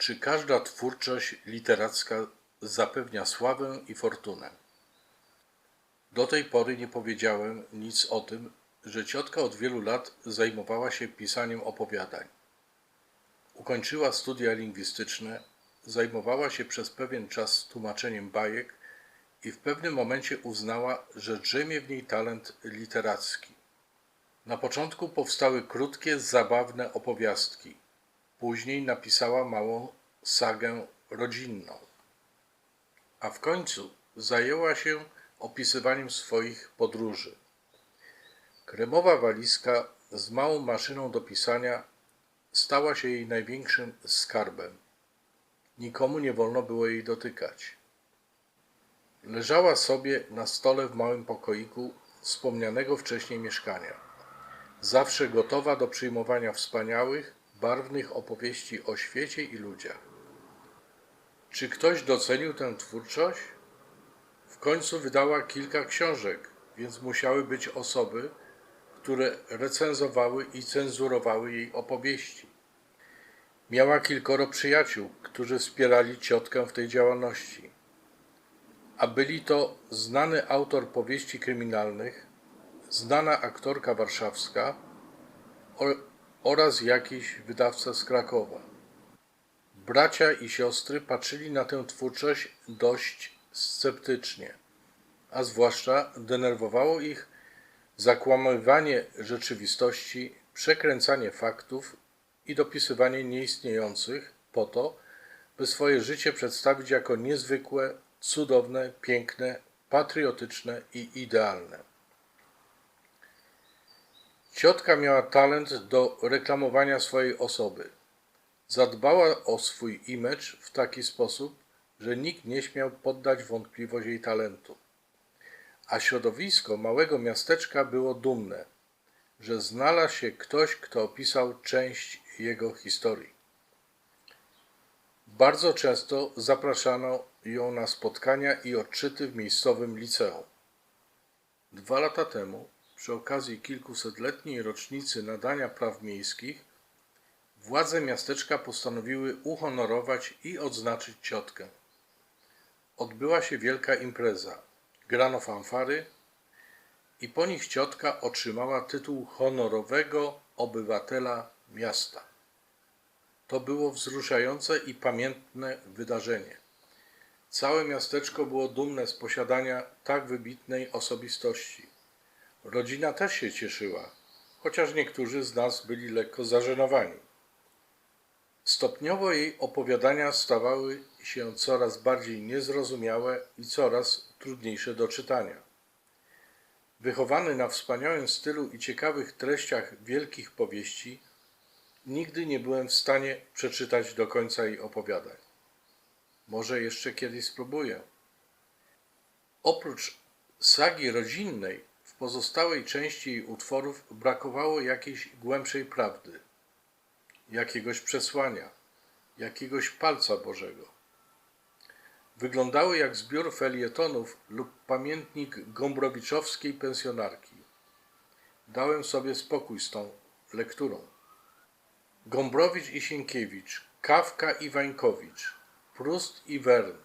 Czy każda twórczość literacka zapewnia sławę i fortunę? Do tej pory nie powiedziałem nic o tym, że ciotka od wielu lat zajmowała się pisaniem opowiadań. Ukończyła studia lingwistyczne, zajmowała się przez pewien czas tłumaczeniem bajek i w pewnym momencie uznała, że drzemie w niej talent literacki. Na początku powstały krótkie, zabawne opowiastki. Później napisała małą sagę rodzinną. A w końcu zajęła się opisywaniem swoich podróży. Kremowa walizka z małą maszyną do pisania stała się jej największym skarbem. Nikomu nie wolno było jej dotykać. Leżała sobie na stole w małym pokoiku wspomnianego wcześniej mieszkania. Zawsze gotowa do przyjmowania wspaniałych, barwnych opowieści o świecie i ludziach. Czy ktoś docenił tę twórczość? W końcu wydała kilka książek, więc musiały być osoby, które recenzowały i cenzurowały jej opowieści. Miała kilkoro przyjaciół, którzy wspierali ciotkę w tej działalności. A byli to znany autor powieści kryminalnych, znana aktorka warszawska oraz jakiś wydawca z Krakowa. Bracia i siostry patrzyli na tę twórczość dość sceptycznie, a zwłaszcza denerwowało ich zakłamywanie rzeczywistości, przekręcanie faktów i dopisywanie nieistniejących po to, by swoje życie przedstawić jako niezwykłe, cudowne, piękne, patriotyczne i idealne. Ciotka miała talent do reklamowania swojej osoby. Zadbała o swój image w taki sposób, że nikt nie śmiał poddać wątpliwość jej talentu. A środowisko małego miasteczka było dumne, że znalazł się ktoś, kto opisał część jego historii. Bardzo często zapraszano ją na spotkania i odczyty w miejscowym liceum. Dwa lata temu, przy okazji kilkusetletniej rocznicy nadania praw miejskich, władze miasteczka postanowiły uhonorować i odznaczyć ciotkę. Odbyła się wielka impreza. Grano fanfary i po nich ciotka otrzymała tytuł honorowego obywatela miasta. To było wzruszające i pamiętne wydarzenie. Całe miasteczko było dumne z posiadania tak wybitnej osobistości. Rodzina też się cieszyła, chociaż niektórzy z nas byli lekko zażenowani. Stopniowo jej opowiadania stawały się coraz bardziej niezrozumiałe i coraz trudniejsze do czytania. Wychowany na wspaniałym stylu i ciekawych treściach wielkich powieści, nigdy nie byłem w stanie przeczytać do końca jej opowiadań. Może jeszcze kiedyś spróbuję. Oprócz sagi rodzinnej, pozostałej części jej utworów brakowało jakiejś głębszej prawdy, jakiegoś przesłania, jakiegoś palca Bożego. Wyglądały jak zbiór felietonów lub pamiętnik gombrowiczowskiej pensjonarki. Dałem sobie spokój z tą lekturą. Gombrowicz i Sienkiewicz, Kawka i Wańkowicz, Prust i Wern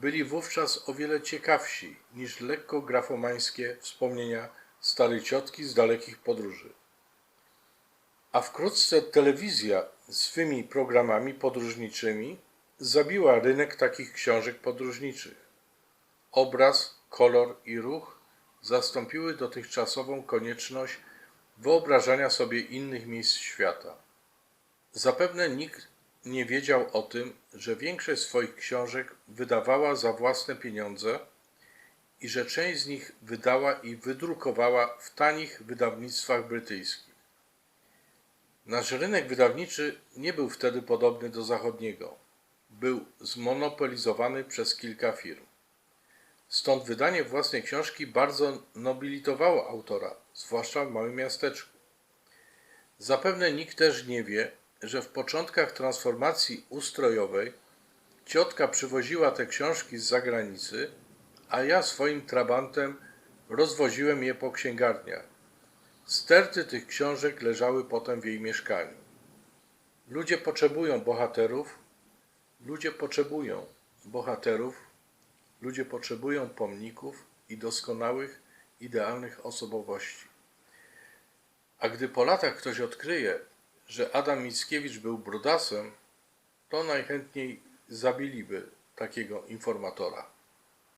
byli wówczas o wiele ciekawsi niż lekko grafomańskie wspomnienia starej ciotki z dalekich podróży. A wkrótce telewizja swymi programami podróżniczymi zabiła rynek takich książek podróżniczych. Obraz, kolor i ruch zastąpiły dotychczasową konieczność wyobrażania sobie innych miejsc świata. Zapewne nikt nie wiedział o tym, że większość swoich książek wydawała za własne pieniądze i że część z nich wydała i wydrukowała w tanich wydawnictwach brytyjskich. Nasz rynek wydawniczy nie był wtedy podobny do zachodniego. Był zmonopolizowany przez kilka firm. Stąd wydanie własnej książki bardzo nobilitowało autora, zwłaszcza w małym miasteczku. Zapewne nikt też nie wie, że w początkach transformacji ustrojowej ciotka przywoziła te książki z zagranicy, a ja swoim trabantem rozwoziłem je po księgarniach. Sterty tych książek leżały potem w jej mieszkaniu. Ludzie potrzebują bohaterów, Ludzie potrzebują bohaterów, ludzie potrzebują pomników i doskonałych, idealnych osobowości. A gdy po latach ktoś odkryje, że Adam Mickiewicz był brudasem, to najchętniej zabiliby takiego informatora.